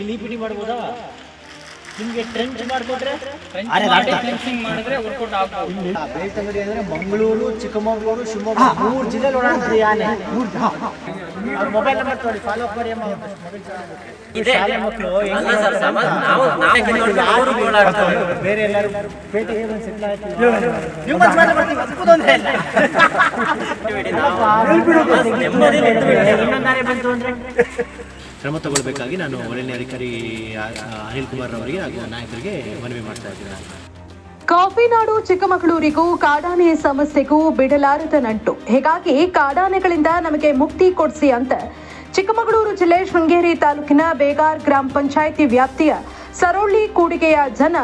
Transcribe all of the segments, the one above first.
ಇಲ್ಲಿ ಮಾಡ್ಬೋದಾ? ನಿಮ್ಗೆ ಟ್ರೆಂಚ್ ಮಾಡ್ಕೊಟ್ರೆ? ಫೆನ್ಸಿಂಗ್ ಮಾಡಿದ್ರೆ ವರ್ಕೌಟ್ ಆಗ್ಬೋದು. ಬೆಳ್ತಂಗಡಿ ಅಂದ್ರೆ ಮಂಗಳೂರು ಚಿಕ್ಕಮಗಳೂರು ಶಿವಮೊಗ್ಗ ಮೂರು ಜಿಲ್ಲೆ. ಓಡಾಡ್ತದೆ ಈ ಆನೆ ಅವ್ರ ಮೊಬೈಲ್ ನಂಬರ್ ತೋರಿ ಫಾಲೋ ಅಪ್ ಮಾಡಿ ಅಮ್ಮ. ಶಾಲೆ ಮಕ್ಕಳು ನಾವು ಓಡಾಡ್ತಾರೆ. ಬೇರೆ ಎಲ್ಲರೂ ಪೇಟೆಗೆ ಬಂದು ಸೆಟ್ಲ್ ಆಯ್ತು? ನೀವು ಮತ್ತೆ ಮಾತ್ರ ಬರ್ತೀವಿ ಅದಕ್ಕೂ ತೊಂದ್ರೆ ಇಲ್ಲ ಇನ್ನೊಂದು ಬಂತು ಅಂದ್ರೆ? ಕ್ರಮ ತಗೊಳ್ಬೇಕಾಗಿ ನಾನು ಆ, ಅನಿಲ್ ಕುಮಾರ್ ಅವರಿಗೆ ಹಾಗೂ ನಾಯಕರಿಗೆ ಮನವಿ ಮಾಡ್ತಾ ಇದ್ದೀನಿ. ಕಾಫಿನಾಡು ಚಿಕ್ಕಮಗಳೂರಿಗೂ ಕಾಡಾನೆ ಸಮಸ್ಯೆಗೂ ಬಿಡಲಾರದ ನಂಟು. ಹೀಗಾಗಿ ಕಾಡಾನೆಗಳಿಂದ ನಮಗೆ ಮುಕ್ತಿ ಕೊಡಿಸಿ ಅಂತ ಚಿಕ್ಕಮಗಳೂರು ಜಿಲ್ಲೆ ಶೃಂಗೇರಿ ತಾಲೂಕಿನ ಬೇಗಾರ್ ಗ್ರಾಮ ಪಂಚಾಯಿತಿ ವ್ಯಾಪ್ತಿಯ ಸರೋಳಿ ಕೂಡಿಗೆಯ ಜನ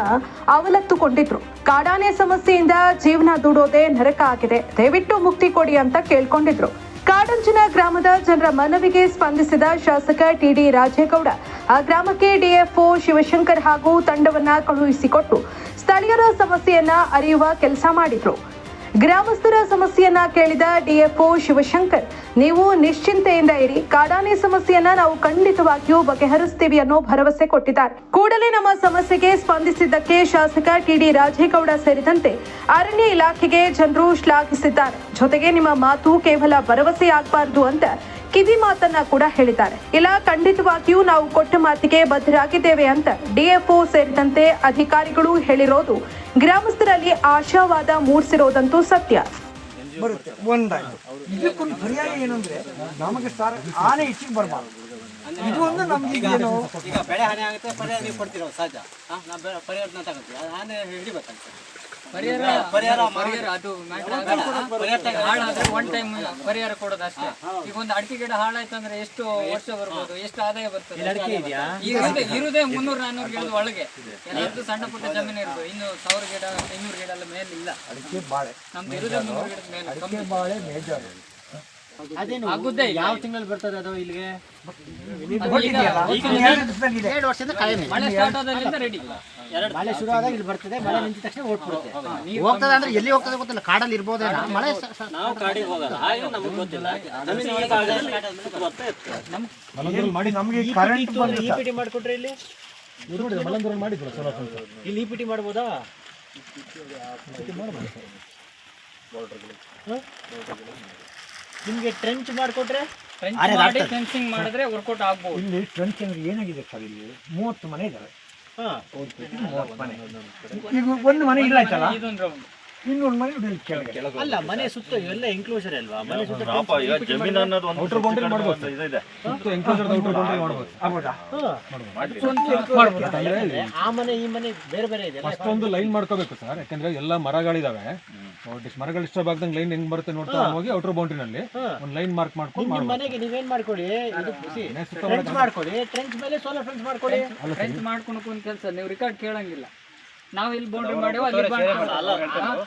ಅವಲತ್ತುಕೊಂಡಿದ್ರು. ಕಾಡಾನೆ ಸಮಸ್ಯೆಯಿಂದ ಜೀವನ ದುಡೋದೇ ನರಕ ಆಗಿದೆ. ದಯವಿಟ್ಟು ಮುಕ್ತಿ ಕೊಡಿ ಅಂತ ಕೇಳ್ಕೊಂಡಿದ್ರು. ಕಾಡಂಚಿನ ಗ್ರಾಮದ ಜನರ ಮನವಿಗೆ ಸ್ಪಂದಿಸಿದ ಶಾಸಕ ಟಿಡಿ ರಾಜೇಗೌಡ, ಆ ಗ್ರಾಮಕ್ಕೆ ಡಿಎಫ್ಒ ಶಿವಶಂಕರ್ ಹಾಗೂ ತಂಡವನ್ನ ಕಳುಹಿಸಿಕೊಟ್ಟು ಸ್ಥಳೀಯರ ಸಮಸ್ಯೆಯನ್ನ ಅರಿಯುವ ಕೆಲಸ ಮಾಡಿದ್ರು. ಗ್ರಾಮಸ್ಥರ ಸಮಸ್ಯೆಯನ್ನ ಕೇಳಿದ ಡಿಎಫ್ಒ ಶಿವಶಂಕರ್, ನೀವು ನಿಶ್ಚಿಂತೆಯಿಂದ ಇರಿ. ಕಾಡಾನೆ ಸಮಸ್ಯೆಯನ್ನ ನಾವು ಖಂಡಿತವಾಗಿಯೂ ಬಗೆಹರಿಸ್ತೀವಿ ಅನ್ನೋ ಭರವಸೆ ಕೊಟ್ಟಿದ್ದಾರೆ. ಕೂಡಲೇ ನಮ್ಮ ಸಮಸ್ಯೆಗೆ ಸ್ಪಂದಿಸಿದ್ದಕ್ಕೆ ಶಾಸಕ ಟಿಡಿ ರಾಜೇಗೌಡ ಸೇರಿದಂತೆ ಅರಣ್ಯ ಇಲಾಖೆಗೆ ಜನರು ಶ್ಲಾಘಿಸಿದ್ದಾರೆ. ಜೊತೆಗೆ ನಿಮ್ಮ ಮಾತು ಕೇವಲ ಭರವಸೆಯಾಗಬಾರದು ಅಂತ ಕಿವಿ ಮಾತನ್ನ ಕೂಡ ಹೇಳಿದ್ದಾರೆ. ಇಲ್ಲ ಖಂಡಿತವಾಗಿಯೂ ನಾವು ಕೊಟ್ಟ ಮಾತಿಗೆ ಬದ್ಧರಾಗಿದ್ದೇವೆ ಅಂತ ಡಿಎಫ್ಒ ಸೇರಿದಂತೆ ಅಧಿಕಾರಿಗಳು ಹೇಳಿರೋದು. ಗ್ರಾಮಸ್ಥರಲ್ಲಿ ಆಶಾವಾದ ಮೂಡಿಸಿರೋದಂತೂ ಸತ್ಯ. ಬರುತ್ತೆ ಒಂದಾಯ್ತು. ಇದಕ್ಕೊಂದು ಪರಿಹಾರ ಏನು ಅಂದ್ರೆ ನಮಗೆ ಸರ್ ಆನೆ ಹೆಚ್ಚಿಗೆ ಬರಬಾರ್ದು. ಇದು ಒಂದು ನಮ್ಗೆ ಈಗ ಈಗ ಬೆಳೆ ಹಾನಿ ಆಗುತ್ತೆ ಪರಿಹಾರ ನೀವು ಕೊಡ್ತೀರ ಸಹಜ ಹಾ, ನಾವು ಬೆ- ತಗೊಳ್ತೀವಿ. ಆನೆ ಹಿಡಿಬೇಕಂತ ಪರಿಹಾರ ಪರಿಹಾರ ಪರಿಹಾರ ಅದು ಹಾಳಾದ್ರೆ ಒನ್ ಟೈಮ್ ಪರಿಹಾರ ಕೊಡೋದು ಅಷ್ಟೇ ಈಗ ಒಂದು ಅಡಿಕೆ ಗಿಡ ಹಾಳಾಯ್ತು ಅಂದ್ರೆ ಎಷ್ಟು ವರ್ಷ ಬರ್ಬೋದು ಎಷ್ಟು ಆದಾಯ ಬರ್ತದೆ? ಇರುದೇ ಇರುದೇ ಮುನ್ನೂರ ನಾನ್ನೂರು ಗಿಡದ ಒಳಗೆ. ಎಲ್ಲರದ್ದು ಸಣ್ಣ ಪುಟ್ಟ ಜಮೀನು ಇರ್ಬೋದು. ಇನ್ನು ಸಾವಿರ ಗಿಡ ಐನೂರು ಗಿಡ ಎಲ್ಲ ಮೇಲೆ ಇಲ್ಲ ಅಡಿಕೆ ಬಾಳೆ ನಮ್ದು ಇರುದೇ ಮುನ್ನೂರು ಗಿಡದ ಮೇಲೆ ಅಡಿಕೆ ಬಾಳೆ ಮೇಜರ್. ಅದೇನು ಆಗುದೇ. ಯಾವ ತಿಂಗಳಲ್ಲಿ ಬರ್ತದೆ ಅದು ಇಲ್ಲಿಗೆ? ಎರಡು ವರ್ಷದಿಂದ ಕಾಯಿ ಮೇಲೆ. ಮಳೆ ಸ್ಟಾರ್ಟ್ ಆದ್ರಿಂದ ರೆಡಿ ಮಳೆ ಶುರು ಆದಾಗ ಇಲ್ಲಿ ಬರ್ತದೆ ಮಳೆ ನಿಂತ ತಕ್ಷಣ ಓಡ್ಬಿಡುತ್ತೆ. ಹೋಗ್ತದೆ ಅಂದ್ರೆ ಎಲ್ಲಿ ಹೋಗ್ತದೆ ಗೊತ್ತಿಲ್ಲ ಕಾಡಲ್ಲಿ ಇರ್ಬೋದೇನೋ ಮಳೆ ನಾವು ಕಾಡಿಗೆ ಹೋಗಲ್ಲ. ಹಾಗೆ ನಮಗೆ ಗೊತ್ತಿಲ್ಲ. ಇರ್ತದೆ. ಮಾಡಿ ನಮಗೆ ಕರೆಂಟ್ ಬಂದು ಈ ಪಿಟಿ ಮಾಡ್ಕೊಟ್ರೆ ಇಲ್ಲಿ? ಇಲ್ಲಿ ಈ ಪಿಟಿ ಮಾಡ್ಬೋದಾ? ನಿಮ್ಗೆ ಟ್ರೆಂಚ್ ಮಾಡ್ಕೊಟ್ರೆ? Trench ಮಾಡಿ ಫೆನ್ಸಿಂಗ್ ಮಾಡಿದ್ರೆ ವರ್ಕೌಟ್ ಆಗ್ಬೋದು. ಇಲ್ಲಿ ಟ್ರೆಂಚ್ ಅಂದ್ರೆ ಏನಾಗಿದೆ ಸರ್ ಇಲ್ಲಿ? ಮೂವತ್ತು ಮನೆ ಇದಾವೆ. ಈಗ ಒಂದು ಮನೆ ಇಲ್ಲ ಆಯ್ತಲ್ಲ? ಇದೊಂದು ರೌಂಡ್ ಇನ್ನೊಂದು ಮನೆ ಕೆಳಗೆ. ಅಲ್ಲ ಮನೆ ಸುತ್ತ ಎಲ್ಲ ಎನ್ಕ್ಲೋಸರ್ ಅಲ್ವಾ? ಮನೆ ಸುತ್ತ ಔಟರ್ ಬೌಂಡ್ರಿ ಮಾಡ್ಬೋದು. ಆಗ್ಬೋದಾ? ಅಂದ್ರೆ ಆ ಮನೆ ಈ ಮನೆ ಬೇರೆ ಬೇರೆ ಇದೆ. ಫಸ್ಟ್ ಒಂದು ಲೈನ್ ಮಾಡ್ಕೋಬೇಕು ಸರ್. ಯಾಕಂದ್ರೆ ಎಲ್ಲ ಮರಗಳಿದಾವೆ. ಮರಗಳು ಇಷ್ಟ ಆಗ್ದಂಗೆ ಲೈನ್ ಹೆಂಗ್ ಬರುತ್ತೆ ನೋಡ್ತಾ ಹೋಗಿ ಔಟರ್ ಬೌಂಡ್ರಿನಲ್ಲಿ ಒಂದು ಲೈನ್ ಮಾರ್ಕ್ ಮಾಡ್ಕೊಂಡು ನಿಮ್ಮ ಮಾಡ್ಬೋದು. ಮನೆಗೆ ನೀವೇನ್ ಮಾಡ್ಕೊಳ್ಳಿ? ಇದು ಖುಷಿ. ಸುತ್ತ ಟ್ರೆಂಚ್ ಮಾಡ್ಕೊಳ್ಳಿ. ಟ್ರೆಂಚ್ ಮೇಲೆ ಸೋಲಾರ್ ಫ್ರೆಂಚ್ ಮಾಡ್ಕೊಳ್ಳಿ. ಫ್ರೆಂಚ್ ಮಾಡ್ಕೊಂಡು ಒಂದ್ ಕೆಲಸ ನೀವು ರಿಕಾರ್ಡ್ ಕೇಳಂಗಿಲ್ಲ. ನಾವು ಇಲ್ಲಿ ಬೌಂಡ್ರಿ ಮಾಡೇವು ಅಲ್ಲಿ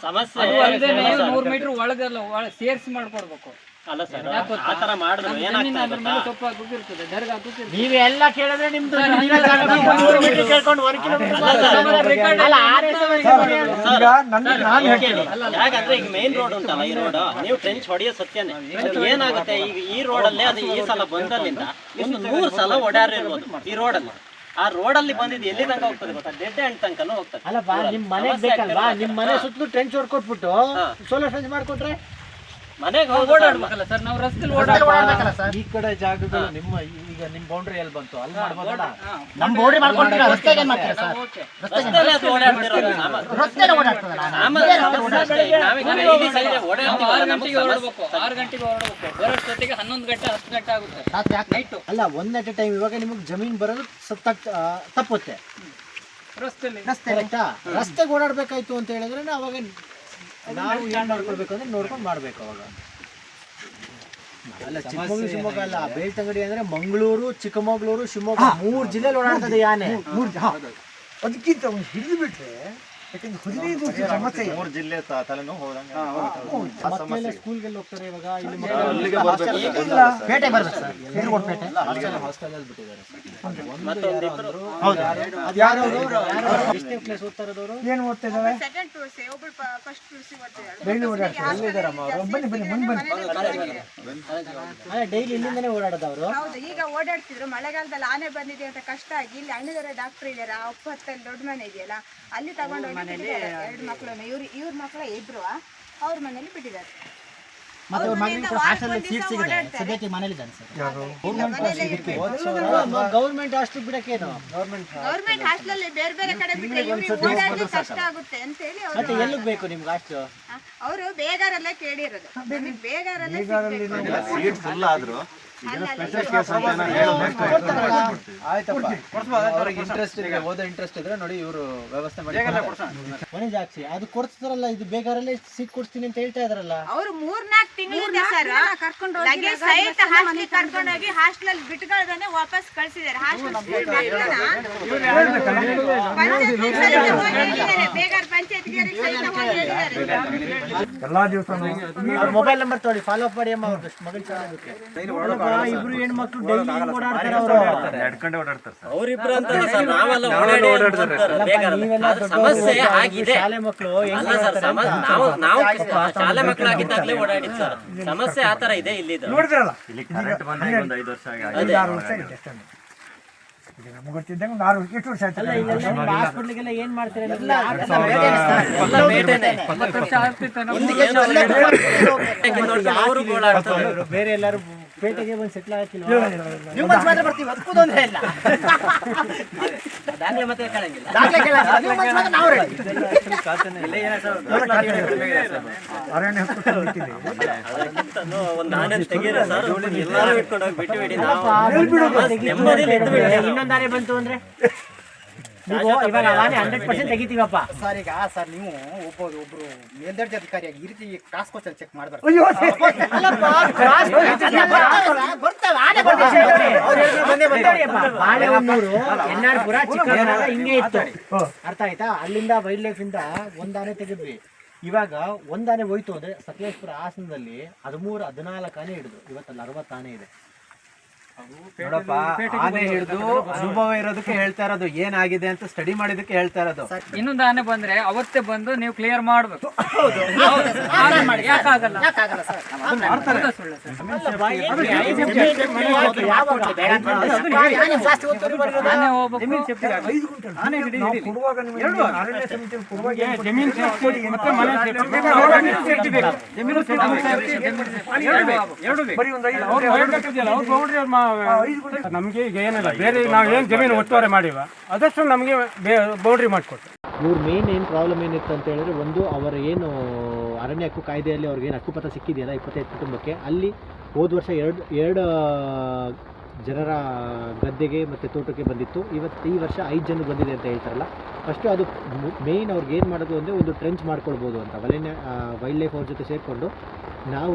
ಸಮಸ್ಯೆ ನೂರ್ ಮೀಟರ್ ಒಳಗಲ್ಲ ಒಳ ಸೇರ್ಸಿ ಮಾಡ್ಕೊಡ್ಬೇಕು. ಅಲ್ಲ ಸರ್ ಆ ಥರ ಮಾಡಿದ್ರೆ ಏನಾಗ್ತದೆ ಜಮೀನು ಅದ್ರ ಮೇಲೆ ಸೊಪ್ಪು ಹಾಕೋಕಿರ್ತದೆ ದರ್ಗ ಹಾಕೋಕಿರ್ತದೆ ನೀವೆಲ್ಲ ಕೇಳಿದ್ರೆ ನಿಮ್ದು ಕೇಳ್ಕೊಂಡು ಒಂದು ಕಿಲೋಮೀಟರ್ ಅಲ್ಲ ಆರೇ ಈಗ ನನ್ನ ನಾನು ಹೇಳ್ತೀನಿ. ಯಾಕಂದ್ರೆ ಈಗ ಮೇನ್ ರೋಡ್ ಉಂಟಲ್ಲ ಈ ರೋಡ್ ನೀವು ಟ್ರೆಂಚ್ ಹೊಡೆಯೋ ಸತ್ಯನೇ. ಏನಾಗುತ್ತೆ? ಈಗ ಈ ರೋಡಲ್ಲೇ ಅದು ಈ ಸಲ ಬಂದಲ್ಲಿಂದ ಇನ್ನು ನೂರು ಸಲ ಓಡಾಡಿರ್ಬೋದು ಈ ರೋಡಲ್ಲಿ ಆ ರೋಡ್ ಅಲ್ಲಿ ಬಂದಿದ್ದು ಎಲ್ಲಿ ತನಕ ಹೋಗ್ತದೆ ಗೊತ್ತಾ? ಡೆಡ್ ಎಂಡ್ ತನಕನೂ ಹೋಗ್ತದೆ. ಅಲ್ಲಪ್ಪ ನಿಮ್ ಮನೆಗೆ ಬೇಕಲ್ವಾ? ನಿಮ್ ಮನೆ ಸುತ್ತಲೂ ಟ್ರೆಂಚ್ ಹೊಡ್ಕೊಟ್ಬಿಟ್ಟು ಸೋಲಾರ್ ಫೆನ್ಸ್ ಮಾಡ್ಕೊಟ್ರೆ ಮನೆಗೆ ಹೋಗಿ ಓಡಾಡ್ಬೇಕಲ್ಲ ಸರ್ ನಾವು ರಸ್ತೆಲಿ ಓಡಾಡ್ಬೇಕು ಈ ಕಡೆ ಜಾಗಗಳು ನಿಮ್ಮ ಈಗ ನಿಮ್ಮ ಬೌಂಡ್ರಿ ಎಲ್ಲಿ ಬಂತು ಅಲ್ಲಿ ಮಾಡ್ಬೋದಲ್ಲ? ನಮ್ಮ ರಸ್ತೆಗೆ ಏನ್ ಮಾಡ್ತೀರಾ ಸರ್? ಅದು ಓಡಾಡ್ತಿರೋದು ಓಡಾಡ್ತದಲ್ಲ ಆರು ಗಂಟೆಗೆ. ಹೊರಡ್ಬೇಕು. ಬರೋಷ್ಟೊತ್ತಿಗೆ ಹನ್ನೊಂದು ಗಂಟೆ ಹತ್ತು ಗಂಟೆ ಆಗುತ್ತೆ. ರಾತ್ರಿ ಯಾಕೆ ನೈಟು ಅಲ್ಲ ಒಂದ್ ಅಟ್ ಟೈಮ್ ಇವಾಗ ನಿಮಗೆ ಜಮೀನ್ ಬರೋದು ಸತ್ತ ತಪ್ಪುತ್ತೆ. ರಸ್ತೆ ರಸ್ತೆ ಆಯ್ತಾ? ರಸ್ತೆಗೆ ಓಡಾಡ್ಬೇಕಾಯ್ತು ಅಂತ ಹೇಳಿದ್ರೆ ನಾವು ಅವಾಗ ನಾವು ಏನ್ ನೋಡ್ಕೊಳ್ಬೇಕು ಅಂದ್ರೆ ನೋಡ್ಕೊಂಡು ಮಾಡ್ಬೇಕು ಅವಾಗ. ಅಲ್ಲ ಚಿಕ್ಕಮಗಳೂರು ಶಿವಮೊಗ್ಗ ಅಲ್ಲ ಬೆಳ್ತಂಗಡಿ ಅಂದ್ರೆ ಮಂಗಳೂರು ಚಿಕ್ಕಮಗಳೂರು ಶಿವಮೊಗ್ಗ ಮೂರ್ ಜಿಲ್ಲೆಲಿ ಓಡಾಡ್ತದೆ ಯಾನೆ. ಮೂರು ಅದಕ್ಕಿಂತ ಒಂದು ಹಿಡಿದು ಬಿಟ್ರೆ ಯಾಕಂದ್ರೆ ಹದಿನೈದು ದಿವಸ ಸಮಸ್ಯೆ ಮೂರು ಜಿಲ್ಲೆ ತ- ತಲೆನೋವು ಹೋದಂಗೆ ಆ ಸಮಸ್ಯೆ ಸ್ಕೂಲ್ಗೆಲ್ಲ ಹೋಗ್ತಾರೆ ಇವಾಗ ಇಲ್ಲಿ ಅಲ್ಲಿಗೆ ಬರ್ಬೇಕು ಪೇಟೆ ಬರ್ಬೇಕು ಸರ್ ಎದುರುಗೋಡ್ ಪೇಟೆ ಅದು ಯಾರು ಎಷ್ಟನೇ ಕ್ಲಾಸ್ ಓದ್ತಾ ಇರೋದವರು ಏನು ಓದ್ತಾ ಇದ್ದಾರೆ ಸೆಕೆಂಡ್ ಸಿ ಫಸ್ಟ್ ಸಿ ಬನ್ನಿ ಬನ್ನಿ ಮುಂದೆ ಬನ್ನಿ ಡೈಲಿ ಇಲ್ಲಿಂದನೇ ಓಡಾಡೋದು ಅವರು? ಹೌದು ಈಗ ಓಡಾಡ್ತಿದ್ರು. ಮಳೆಗಾಲದಲ್ಲಿ ಆನೆ ಬಂದಿದೆ ಅಂತ ಕಷ್ಟ ಆಗಿ ಇಲ್ಲಿ ಅಣ್ಣದರ ಡಾಕ್ಟರ್ ಇದಾರೆ. ಆ ಉಪ್ಪು ದೊಡ್ಡ ಮನೆ ಇದೆಯಲ್ಲ ಅಲ್ಲಿ ತಗೊಂಡು ಎರಡು ಮಕ್ಕಳನ್ನ. ಇವ್ರು ಇವ್ರ ಮಕ್ಕಳ ಇಬ್ರು ಅವ್ರ ಮನೇಲಿ ಬಿಟ್ಟಿದ್ದಾರೆ. ಮತ್ತೆ ಅವ್ರ ಮಗನಿಗೆ ಹಾಸ್ಟೆಲ್ ಸೀಟ್ ಸಿಗಿದೆ ಸದ್ಯಕ್ಕೆ ಮನೇಲಿದ್ದಾನೆ ಸರ್. ಗೌರ್ಮೆಂಟ್ ಹಾಸ್ಟೆಲ್ ಬಿಡಕ್ಕೇನು ಗೌರ್ಮೆಂಟ್ ಗೌರ್ಮೆಂಟ್ ಹಾಸ್ಟೆಲ್ ಬೇರೆ ಬೇರೆ ಕಡೆ ಬಿಟ್ಟರೆ ಇವ್ರಿಗೆ ಓಡಾಡ್ಲಿಕ್ಕೆ ಕಷ್ಟ ಆಗುತ್ತೆ ಅಂತ ಹೇಳಿ ಮತ್ತೆ ಎಲ್ಲಿಗೆ ಬೇಕು ನಿಮ್ಗೆ ಹಾಸ್ಟೆಲ್ ಅವರು ಬೇಗಾರಲ್ಲೇ ಕೇಳಿರೋದು. ನಮಗೆ ಬೇಗಾರಲ್ಲೇ. ಸೀಟ್ ಫುಲ್ ಆದ್ರು ಇಂಟ್ರೆಸ್ಟ್ ಇದೆ ಓದೋ ಇಂಟ್ರೆಸ್ಟ್ ಇದ್ರೆ ನೋಡಿ ಇವರು ವ್ಯವಸ್ಥೆ ಮಾಡಿ ಅದು ಕೊಡ್ತಾರಲ್ಲ ಇದು ಬೇಕಾರಲ್ಲೇ ಸೀಟ್ ಕೊಡ್ತೀನಿ ಅಂತ ಹೇಳ್ತಾ ಇದಾರಲ್ಲ. ಅವರು ಮೂರ್ನಾಲ್ಕು ತಿಂಗಳಿಂದ ಸರ್. ಲಗೇಜ್ ಸಹಿತ ಹಾಸ್ಟೆಲ್ ಕರ್ಕೊಂಡು ಹೋಗಿ ಹಾಸ್ಟೆಲ್ ಅಲ್ಲಿ ಬಿಟ್ಕೊಳ್ದೇನೆ ವಾಪಸ್ ಕಳ್ಸಿದ್ದಾರೆ. ಹಾಸ್ಟೆಲ್ ಬೇಗಾರ ಎಲ್ಲಾ ದಿವಸ ಅವ್ರ ಮೊಬೈಲ್ ನಂಬರ್ ತೊಗೊಳ್ಳಿ. ಫಾಲೋ ಅಪ್ ಮಾಡಿ ಅಮ್ಮ ಮಗಳು ಮಗಳ ಚೆನ್ನಾಗುತ್ತೆ ಇಬ್ರು ಹೆಣ್ಮಕ್ಳು ಡೈಲಿ ಓಡಾಡ್ತಾರೆ ಅವರು. ನಡ್ಕೊಂಡೆ ಓಡಾಡ್ತಾರೆ ಸರ್. ಅವರಿಬ್ರು ನಾವೆಲ್ಲ ಓಡಾಡಿ. ಸಮಸ್ಯೆ ಆಗಿದೆ. ಶಾಲೆ ಮಕ್ಕಳು ಅಲ್ಲ ಸರ್ ಸಮ ನಾವು ನಾವು ಶಾಲೆ ಮಕ್ಕಳಾಗಿದ್ದಾಗಲೇ ಓಡಾಡಿದ್ ಸರ್. ಸಮಸ್ಯೆ ಆತರ ಇದೆ ಇಲ್ಲಿದು ನೋಡಿದ್ರಲ್ಲ? ಇಲ್ಲಿ ಕರೆಂಟ್ ಬಂದಾಗ ಒಂದು ಐದು ವರ್ಷ ಆಗಿ ಆರು ವರ್ಷ ಆಗಿದೆ ಅಷ್ಟೇ ಈಗ ನಮ್ಗೆ ಗೊತ್ತಿದ್ದಂಗೆ ಒಂದು ಆರು ಎಷ್ಟು ವರ್ಷ ಆಯ್ತು ಹಾಸ್ಪಿಟ್ಲಿಗೆಲ್ಲ ಏನ್ ಮಾಡ್ತಾರೆ? ಎಲ್ಲ ಬೇಟೆನೆ. ವರ್ಷ ಆಗ್ತಿತ್ತು ನಾವು ನೋಡ್ತಾರೆ ಅವರು ಬೇರೆ ಎಲ್ಲಾರು ಪೇಟೆಗೆ ಬಂದು ಸೆಟ್ಲ್ ಆಗ್ತೀನಿ ನೀವು ಮಾತ್ರ ಬರ್ತೀವಿ ಅದಕ್ಕೂ ತೊಂದ್ರೆ ಇಲ್ಲ. ದಾಖಲೆ ಮತ್ತೆ ಕೇಳಂಗಿಲ್ಲ. ದಾಖಲೆ ಕೇಳಲ್ಲ, ನೀವು ಮಾತ್ರ ಮಾತ್ರ ನಾವು ready. ಅರಣ್ಯ ಹಕ್ಕು ಸಮಿತಿಲಿ ಅದಕ್ಕಿಂತನೂ ಒಂದು ಆನೆ ತೆಗೀರಿ ಸರ್. ಎಲ್ಲರೂ ಇಟ್ಕೊಂಡು ಹೋಗಿ ಬಿಟ್ಟು ಬಿಡಿ ನಾವು. ಬಿಡಿ. ಇನ್ನೊಂದು ಆನೆ ಬಂತು ಅಂದ್ರೆ? ನೀವು ಇವಾಗ ಆನೆ ಹಂಡ್ರೆಡ್ ಪರ್ಸೆಂಟ್ ತೆಗಿತೀವಪ್ಪ. ಸರ್ ಈಗ ಸರ್ ನೀವು ಒಬ್ಬ ಒಬ್ರು ಮೇಲ್ದರ್ಜೆ ಅಧಿಕಾರಿಯಾಗಿ ಈ ರೀತಿ ಕ್ರಾಸ್ ಚೆಕ್ ಮಾಡ್ಬಾರ್ದು. ಚಿಕ್ಕಬಳ್ಳಾಪುರ ಹಿಂಗೆ ಇತ್ತು. ಅರ್ಥ ಆಯ್ತಾ? ಅಲ್ಲಿಂದ ವೈಲ್ಡ್ ಲೈಫ್ ಇಂದ ಒಂದಾನೆ ತೆಗೆದ್ವಿ. ಇವಾಗ ಒಂದಾನೆ ಹೋಯ್ತು ಅಂದ್ರೆ ಸಕಲೇಶ್ಪುರ ಆಸನದಲ್ಲಿ ಹದಿಮೂರು ಹದಿನಾಲ್ಕು ಆನೆ ಹಿಡಿದು. ಇವತ್ತಲ್ಲಿ ಅರವತ್ತಾನೆ ಇದೆ. ನೋಡಪ್ಪ ಆನೆ ಹಿಡಿದು ಅನುಭವ ಇರೋದಕ್ಕೆ ಹೇಳ್ತಾ ಇರೋದು ಏನಾಗಿದೆ ಅಂತ ಸ್ಟಡಿ ಮಾಡಿದಕ್ಕೆ ಹೇಳ್ತಾ ಇರೋದು. ಇನ್ನೊಂದು ಆನೆ ಬಂದ್ರೆ ಅವತ್ತೇ ಬಂದು ನೀವು ಕ್ಲಿಯರ್ ಮಾಡ್ಬೇಕು. ಯಾಕಾಗಲ್ಲ ಜಮೀನ್ ನಮಗೆ ಈಗ ಏನಿಲ್ಲ. ಬೇರೆ ನಾವು ಏನು ಜಮೀನು ಒತ್ತುವರಿ ಮಾಡಿವ ಅದಷ್ಟು ನಮಗೆ ಬೌಂಡ್ರಿ ಮಾಡಿಕೊಟ್ಟು ಇವ್ರ ಮೇನ್ ಏನು ಪ್ರಾಬ್ಲಮ್ ಏನಿತ್ತು ಅಂತ ಹೇಳಿದ್ರೆ ಒಂದು ಅವರ ಏನು ಅರಣ್ಯ ಹಕ್ಕು ಕಾಯ್ದೆಯಲ್ಲಿ ಅವ್ರಿಗೆ ಏನು ಹಕ್ಕುಪತ್ರ ಸಿಕ್ಕಿದೆಯಲ್ಲ ಇಪ್ಪತ್ತೈದು ಕುಟುಂಬಕ್ಕೆ ಅಲ್ಲಿ ಹೋದ ವರ್ಷ ಎರಡು ಎರಡು ಜನರ ಗದ್ದೆಗೆ ಮತ್ತು ತೋಟಕ್ಕೆ ಬಂದಿತ್ತು. ಇವತ್ತು ಈ ವರ್ಷ ಐದು ಜನ ಬಂದಿದೆ ಅಂತ ಹೇಳ್ತಾರಲ್ಲ. ಫಸ್ಟು ಅದು ಮೇಯ್ನ್ ಅವ್ರಿಗೆ ಏನು ಮಾಡೋದು ಅಂದರೆ ಒಂದು ಟ್ರೆಂಚ್ ಮಾಡ್ಕೊಳ್ಬೋದು ಅಂತ. ವೈಲ್ಡ್ ವೈಲ್ಡ್ ಲೈಫ್ ಅವ್ರ ಜೊತೆ ಸೇರಿಕೊಂಡು ನಾವು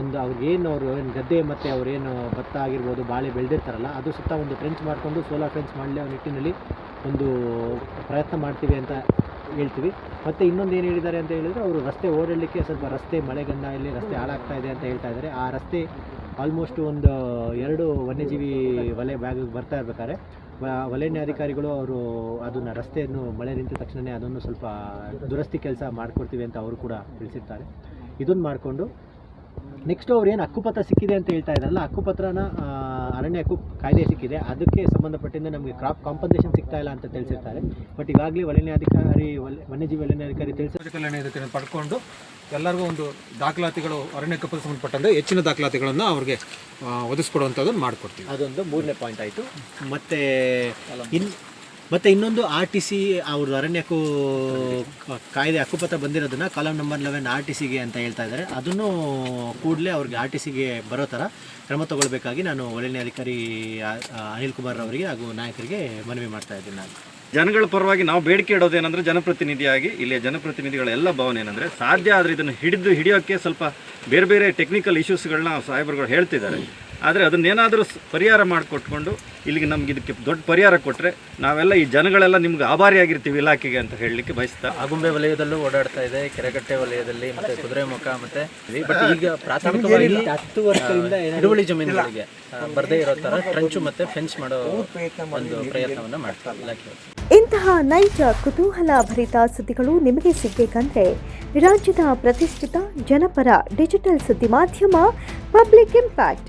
ಒಂದು ಅವ್ರಿಗೇನು ಅವರು ಏನು ಗದ್ದೆ ಮತ್ತು ಅವ್ರೇನು ಭತ್ತ ಆಗಿರ್ಬೋದು, ಬಾಳೆ ಬೆಳೆದಿರ್ತಾರಲ್ಲ, ಅದು ಸುತ್ತ ಒಂದು ಟ್ರೆಂಚ್ ಮಾಡಿಕೊಂಡು ಸೋಲಾರ್ ಫೆನ್ಸ್ ಮಾಡಲಿ ಆ ನಿಟ್ಟಿನಲ್ಲಿ ಒಂದು ಪ್ರಯತ್ನ ಮಾಡ್ತೀವಿ ಅಂತ ಹೇಳ್ತೀವಿ. ಮತ್ತು ಇನ್ನೊಂದು ಏನು ಹೇಳಿದ್ದಾರೆ ಅಂತ ಹೇಳಿದರೆ ಅವರು ರಸ್ತೆ ಓಡಾಡಲಿಕ್ಕೆ ಸ್ವಲ್ಪ ರಸ್ತೆ ಮಳೆಗಂಡ ಇಲ್ಲಿ ರಸ್ತೆ ಹಾಳಾಗ್ತಾ ಇದೆ ಅಂತ ಹೇಳ್ತಾ ಇದ್ದಾರೆ ಆ ರಸ್ತೆ ಆಲ್ಮೋಸ್ಟ್ ಒಂದು ಎರಡು ವನ್ಯಜೀವಿ ವಲಯ ಬ್ಯಾಗ್ ಬರ್ತಾ ಇರ್ಬೇಕಾದ್ರೆ ವಲಯಾಧಿಕಾರಿಗಳು ಅವರು ಅದನ್ನು ರಸ್ತೆಯನ್ನು ಮಳೆ ನಿಂತ ತಕ್ಷಣವೇ ಅದನ್ನು ಸ್ವಲ್ಪ ದುರಸ್ತಿ ಕೆಲಸ ಮಾಡಿಕೊಡ್ತೀವಿ ಅಂತ ಅವರು ಕೂಡ ತಿಳಿಸಿರ್ತಾರೆ. ಇದನ್ನು ಮಾಡಿಕೊಂಡು ನೆಕ್ಸ್ಟ್ ಅವ್ರು ಏನು ಹಕ್ಕುಪತ್ರ ಸಿಕ್ಕಿದೆ ಅಂತ ಹೇಳ್ತಾ ಇದ್ದಾರಲ್ಲ ಹಕ್ಕುಪತ್ರನ ಅರಣ್ಯ ಹಕ್ಕು ಕಾಯ್ದೆ ಸಿಕ್ಕಿದೆ. ಅದಕ್ಕೆ ಸಂಬಂಧಪಟ್ಟಿಂದ ನಮಗೆ ಕ್ರಾಪ್ ಕಾಂಪನ್ಸೇಷನ್ ಸಿಗ್ತಾ ಇಲ್ಲ ಅಂತ ತಿಳಿಸಿರ್ತಾರೆ. ಬಟ್ ಈಗಾಗಲೇ ವಲಯಾಧಿಕಾರಿ ವಲ- ವನ್ಯಜೀವಿ ವಲಯಾಧಿಕಾರಿ ತಿಳಿಸಿ ಪಡ್ಕೊಂಡು ಎಲ್ಲರಿಗೂ ಒಂದು ದಾಖಲಾತಿಗಳು ಅರಣ್ಯ ಕಪ್ಪಲು ಸಂಬಂಧಪಟ್ಟಂತೆ ಹೆಚ್ಚಿನ ದಾಖಲಾತಿಗಳನ್ನು ಅವ್ರಿಗೆ ಒದಗಿಸ್ಕೊಡುವಂಥದ್ದನ್ನು ಮಾಡಿಕೊಡ್ತೀವಿ. ಅದೊಂದು ಮೂರನೇ ಪಾಯಿಂಟ್ ಆಯಿತು. ಮತ್ತು ಇನ್ ಮತ್ತು ಇನ್ನೊಂದು ಆರ್ ಟಿ ಸಿ ಅವ್ರದ್ದು ಅರಣ್ಯಕ್ಕೂ ಕಾಯ್ದೆ ಹಕ್ಕುಪತ್ರ ಬಂದಿರೋದನ್ನ column number eleven R T ಸಿಗೆ ಅಂತ ಹೇಳ್ತಾ ಇದ್ದಾರೆ. ಅದನ್ನು ಕೂಡಲೇ ಅವ್ರಿಗೆ ಆರ್ ಟಿ ಸಿಗೆ ಬರೋ ಥರ ಕ್ರಮ ತಗೊಳ್ಬೇಕಾಗಿ ನಾನು ಅಧಿಕಾರಿ ಅನಿಲ್ ಕುಮಾರ್ ಅವರಿಗೆ ಹಾಗೂ ನಾಯಕರಿಗೆ ಮನವಿ ಮಾಡ್ತಾ ಇದ್ದೀನಿ ನಾನು. ಜನಗಳ ಪರವಾಗಿ ನಾವು ಬೇಡಿಕೆ ಇಡೋದೇನಂದ್ರೆ ಜನಪ್ರತಿನಿಧಿಯಾಗಿ, ಇಲ್ಲಿಯ ಜನಪ್ರತಿನಿಧಿಗಳ ಎಲ್ಲ ಭಾವನೆ ಏನಂದ್ರೆ ಸಾಧ್ಯ ಆದರೆ ಇದನ್ನು ಹಿಡಿದು ಹಿಡಿಯೋಕ್ಕೆ ಸ್ವಲ್ಪ ಬೇರೆ ಬೇರೆ ಟೆಕ್ನಿಕಲ್ ಇಶ್ಯೂಸ್ಗಳನ್ನ ಸಾಹೇಬರುಗಳು ಹೇಳ್ತಿದ್ದಾರೆ. ಆದರೆ ಅದನ್ನೇನಾದರೂ ಸ್- ಪರಿಹಾರ ಮಾಡಿಕೊಟ್ಕೊಂಡು ಇಲ್ಲಿಗೆ ನಮ್ಗೆ ಇದಕ್ಕೆ ದೊಡ್ಡ ಪರಿಹಾರ ಕೊಟ್ಟರೆ ನಾವೆಲ್ಲ ಈ ಜನಗಳೆಲ್ಲ ನಿಮ್ಗೆ ಆಭಾರಿಯಾಗಿರ್ತೀವಿ ಇಲಾಖೆಗೆ ಅಂತ ಹೇಳಲಿಕ್ಕೆ ಬಯಸ್ತಾ. ಆಗುಂಬೆ ವಲಯದಲ್ಲೂ ಓಡಾಡ್ತಾ ಇದೆ ಕೆರೆಗಟ್ಟೆ ವಲಯದಲ್ಲಿ ಮತ್ತೆ ಕುದುರೆಮುಖ ಮತ್ತೆ ಬಟ್ ಈಗ ಪ್ರಾಥಮಿಕವಾಗಿ ಹತ್ತು ವರ್ಷದಿಂದ ಹಿಡುವಳಿ ಜಮೀನುಗಳಿಗೆ ಬರದೇ ಇರೋ ತರ ಟ್ರಂಚು ಮತ್ತೆ ಫೆನ್ಸ್ ಮಾಡೋ ಒಂದು ಪ್ರಯತ್ನವನ್ನ ಮಾಡ್ತಾರೆ ಇಲಾಖೆ ಇಂತಹ ನೈಜ ಕುತೂಹಲ ಭರಿತ ಸುದ್ದಿಗಳು ನಿಮಗೆ ಸಿಗಬೇಕಂದ್ರೆ ರಾಜ್ಯದ ಪ್ರತಿಷ್ಠಿತ ಜನಪರ ಡಿಜಿಟಲ್ ಸುದ್ದಿ ಮಾಧ್ಯಮ ಪಬ್ಲಿಕ್ ಇಂಪ್ಯಾಕ್ಟ್.